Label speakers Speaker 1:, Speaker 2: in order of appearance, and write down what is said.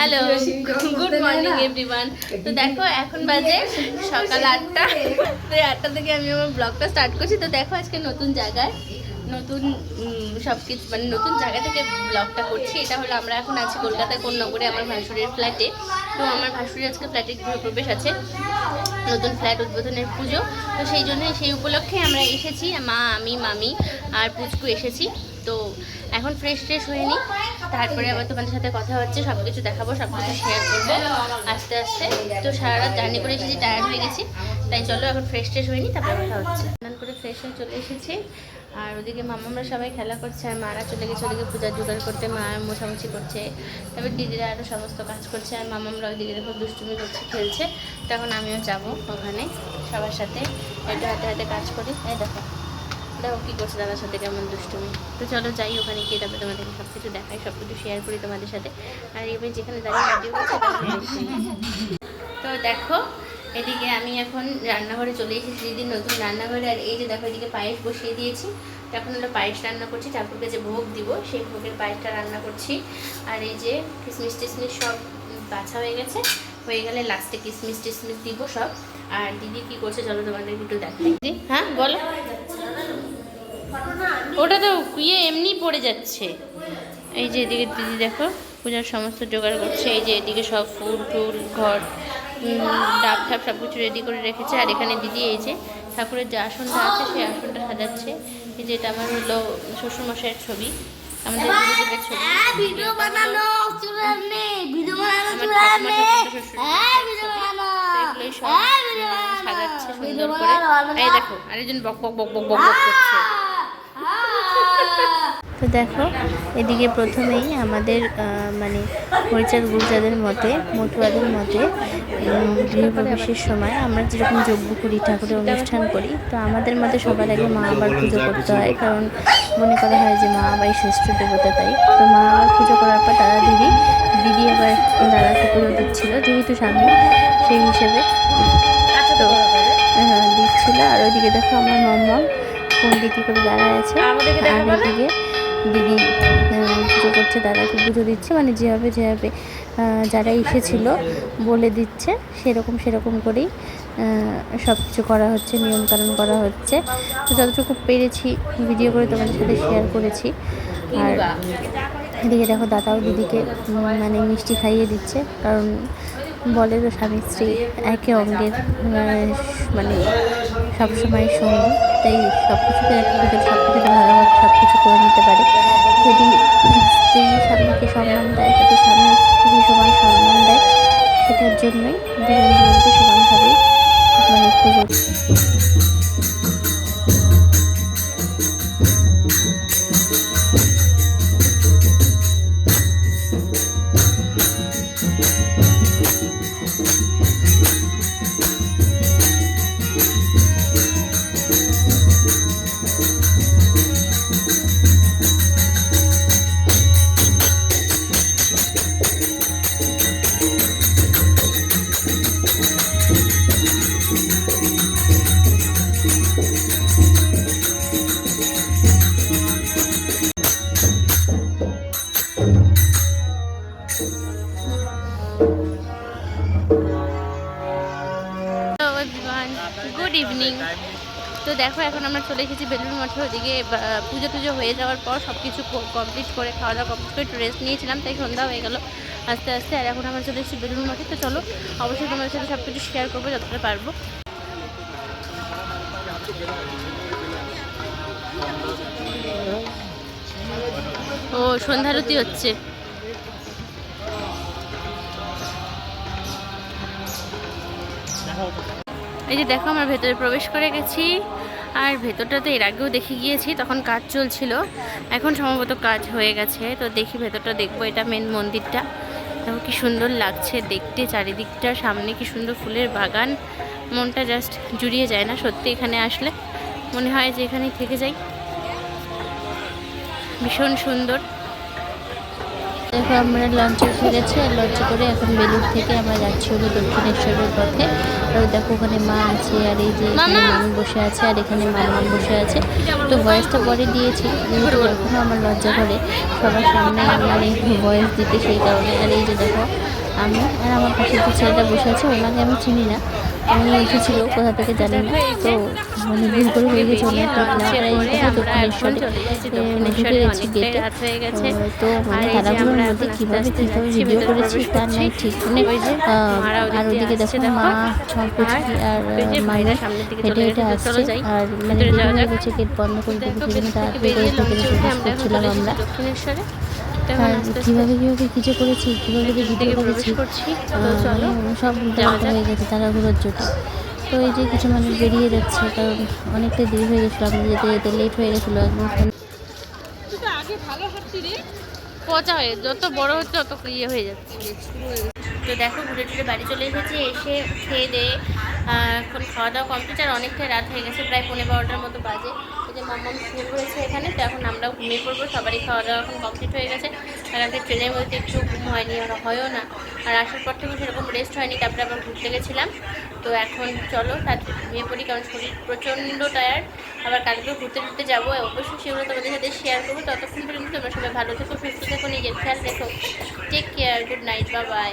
Speaker 1: Hello good morning everyone তো দেখো এখন বাজে সকাল আটটা। তো আটটা থেকে আমি আমার ব্লগটা স্টার্ট করছি। তো দেখো আজকে নতুন জায়গায় নতুন সব কিছু মানে নতুন জায়গা থেকে ব্লগটা করছি। এটা হলো আমরা এখন আছি কলকাতায় কোন নগরে আমার ভাসুরের ফ্ল্যাটে তো আমার ভাসুরের আজকে ফ্ল্যাটে গৃহপ্রবেশ আছে। নতুন ফ্ল্যাট উদ্বোধনের পুজো। তো সেই জন্য সেই উপলক্ষে আমরা এসেছি। মা আমি মামি আর পুচকু এসেছি। তো এখন ফ্রেশ ট্রেশ হয়ে নিই। তারপরে আবার তোমাদের সাথে কথা হচ্ছে সব কিছু দেখাবো সব কিছু শেয়ার করব আস্তে আস্তে। তো সারা রাত জার্নি করে এসেছি টায়ার্ড হয়ে গেছি। তাই চলো এখন ফ্রেশ ট্রেশ হয়ে নিই, তারপরে কথা হচ্ছে। স্নান করে ফ্রেশ হয়ে চলে এসেছি। আর ওদিকে মামারা সবাই খেলা করছে, আর মারা চলে গেছে ওদিকে পূজা জোগাড় করতে, মা মোছামুছি করছে। তারপর দিদিরা আরও সমস্ত কাজ করছে, আর মামামরা ওইদিকে দেখো দুষ্টুমি করছে, খেলছে। তখন আমিও যাব ওখানে, সবার সাথে। একটু হাতে হাতে কাজ করি। এই দেখো। দেখো কী করছে দাদার সাথে? কেমন দুষ্টুমি? তো চলো যাই ওখানে গিয়ে তারপরে তোমাদেরকে সব কিছু দেখাই সব কিছু শেয়ার করি তোমাদের সাথে। আর এবার যেখানে ওটা। তো দেখো, এদিকে আমি এখন রান্নাঘরে চলে এসেছি দিদির নতুন রান্নাঘরে। আর এই যে দেখো, এদিকে পায়েস বসিয়ে দিয়েছি। এখন হলো পায়েস রান্না করছি, ঠাকুরকে যে ভোগ দিব, সেই ভোগের পায়েসটা রান্না করছি। আর এই যে কিশমিশ টিশমিশ সব বাছা হয়ে গেছে। হয়ে গেলে লাস্টে কিসমিস টিশমিশ দিব সব। আর দিদি কি করছে, চলো তোমাদের একটু দেখাই। হ্যাঁ বলো। ওটা তো ইয়ে এমনি পড়ে যাচ্ছে। এই যে এদিকে দিদি দেখো পূজার সমস্ত জোগাড় করছে এই যে এদিকে সব ফুল টুল ঘর ডাব ঠাপ সব কিছু রেডি করে রেখেছে। আর এখানে দিদি এই যে ঠাকুরের যে আসনটা আছে সেই আসনটা সাজাচ্ছে। এই যে এটা আমার হলো শ্বশুরমশাইয়ের ছবি। আমাদের গুরুদেবের ছবি।
Speaker 2: হ্যাঁ ভিডিও বানানো ভিডিও বানানো হ্যাঁ হ্যাঁ
Speaker 1: সাজাচ্ছে সুন্দর করে। এই দেখো আরেকজন বক বক বক বক বক বক করছে। তো দেখো এদিকে প্রথমেই আমাদের মানে হরিচাঁদ গুরুচাঁদের মতে মতুয়াদের মতে গৃহপ্রবেশের সময় আমরা যেরকম যজ্ঞ করি ঠাকুরের অনুষ্ঠান করি তো আমাদের মতে সবার আগে মা আবার পুজো করতে হয়। কারণ মনে করা হয় যে মা আবার শ্রেষ্ঠ দেবতা তাই। তো মা আবার পুজো করার পর দাদা দিদি দিদি আবার দাদাকে পুজো দিচ্ছিল যেহেতু স্বামী সেই হিসেবে তো হ্যাঁ, দিচ্ছিল। আর ওইদিকে দেখো আমার মাম্মা কোন দিকে করে দাঁড়ায় আছে আর ওইদিকে দিদি পুজো করছে, দাদাকে পুজো দিচ্ছে মানে যেভাবে যেভাবে যারা এসেছিল বলে দিচ্ছে, সেরকম সেরকম করেই সব কিছু করা হচ্ছে, নিয়মকানুন করা হচ্ছে। তো যতটুকু পেরেছি, ভিডিও করে তোমাদের সাথে শেয়ার করেছি। আর এদিকে দেখো দাদাও দিদিকে মানে মিষ্টি খাইয়ে দিচ্ছে, কারণ বলে তো স্বামী স্ত্রী একে অঙ্গের মানে সবসময় সঙ্গী তাই সব কিছুতে সব কিছুতে ভালোভাবে সব কিছু করে নিতে পারে। যদি স্ত্রী স্বামীকে সম্মান দেয়, যদি স্বামী স্ত্রীকে সমান সম্মান দেয়, সেটার জন্যই দুজন দুজনকে মানে পুজো ইভিনিং তো দেখো, এখন আমরা চলে এসেছি বেলুন মঠে ওদিকে। পুজো টুজো হয়ে যাওয়ার পর সব কিছু কমপ্লিট করে খাওয়া দাওয়া কমপ্লিট করে একটু রেস্ট নিয়েছিলাম, তাই সন্ধ্যা হয়ে গেল আস্তে আস্তে। আর এখন আমরা চলে এসেছি বেলুন মঠে। তো চলো, অবশ্যই তোমাদের সাথে সব কিছু শেয়ার করব যতটা পারব। ও সন্ধ্যারতি হচ্ছে। এই যে দেখো, আমরা ভেতরে প্রবেশ করে গেছি। আর ভেতরটা তো এর আগেও দেখে গিয়েছি, তখন কাজ চলছিল। এখন সম্ভবত কাজ হয়ে গেছে। তো দেখি ভেতরটা দেখব, এটা মেন মন্দিরটা। দেখো কি সুন্দর লাগছে দেখতে, চারিদিকটা, সামনে কি সুন্দর ফুলের বাগান। মনটা জাস্ট জুড়িয়ে যায় না সত্যি এখানে আসলে। মনে হয় যে এখানেই থেকে যাই। ভীষণ সুন্দর। দেখো আমরা লঞ্চে উঠে গেছি আর লঞ্চে করে এখন বেলুর থেকে আমরা যাচ্ছি হলো দক্ষিণেশ্বরের পথে। আর দেখো ওখানে মা আছে আর এই যে মামি! বসে আছে আর এখানে মাম্মাম বসে আছে। তো ভয়েসটা পরে দিয়েছি কিন্তু এখনও আমার লজ্জা করে সবার সামনে মানে ভয়েস দিতে সেই কারণে। আর এই যে দেখো আমি আর আমার পাশে যে ছেলেটা বসে আছে ওনাকে আমি চিনি না। উনি উঠেছিল কোথা থেকে জানি না। তো মানে ভুল করে হয়ে গেছে দেখো দক্ষিণেশ্বরে। এ, ঢুকে গেছি। গেটে তো মানে তারাগুলোর মধ্যে কীভাবে কীভাবে ভিডিও করেছি তার নাই ঠিক মানে আর ওদিকে দেখো মা ছড়পুচকি আর মায়ের হেঁটে হেঁটে আসছে। আর মানে গেট বন্ধ করে দিয়েছে সেজন্য তাড়াতাড়ি করে ঢুকে করছিলাম আমরা। আর কীভাবে কীভাবে কিছু করেছি কীভাবে যে ভিডিও করেছি মানে সব হয়ে গেছে তারাগুলোর জন্য তো এই যে কিছু মানুষ বেরিয়ে যাচ্ছে কারণ অনেকটা দেরি হয়ে গেছিল আমাদের যেতে যেতে লেট হয়ে গেছিল একদম
Speaker 3: পচা হয়ে যত বড় হচ্ছে তত ইয়ে হয়ে যাচ্ছে।
Speaker 1: তো দেখো ঘুরে টুরে বাড়ি চলে এসেছি এসে খেয়ে দিয়ে এখন খাওয়া দাওয়া কমপ্লিট আর অনেকটা রাত হয়ে গেছে প্রায় পনেরো বারোটার মতো বাজে। যে মাম্মাম শুয়ে পড়েছে এখানে, তো এখন আমরাও ঘুমিয়ে পড়ব, সবারই খাওয়া দাওয়া এখন কমপ্লিট হয়ে গেছে। আর আজকে ট্রেনের মধ্যে একটু ঘুম হয়নি, আর হয়ও না। আর আসার পর থেকে সেরকম রেস্ট হয়নি, তারপরে আবার ঘুরতে গেছিলাম। তো এখন চলো তাড়াতাড়ি ঘুমিয়ে পড়ি, কারণ শরীর প্রচণ্ড টায়ার্ড আবার কালকে ঘুরতে ঘুরতে যাব, অবশ্যই সেগুলো তোমাদের সাথে শেয়ার করব। ততক্ষণ পর্যন্ত তোমরা সবাই ভালো থেকো, সুস্থ থেকো, নিজের খেয়াল রেখো। টেক কেয়ার গুড নাইট বা বাই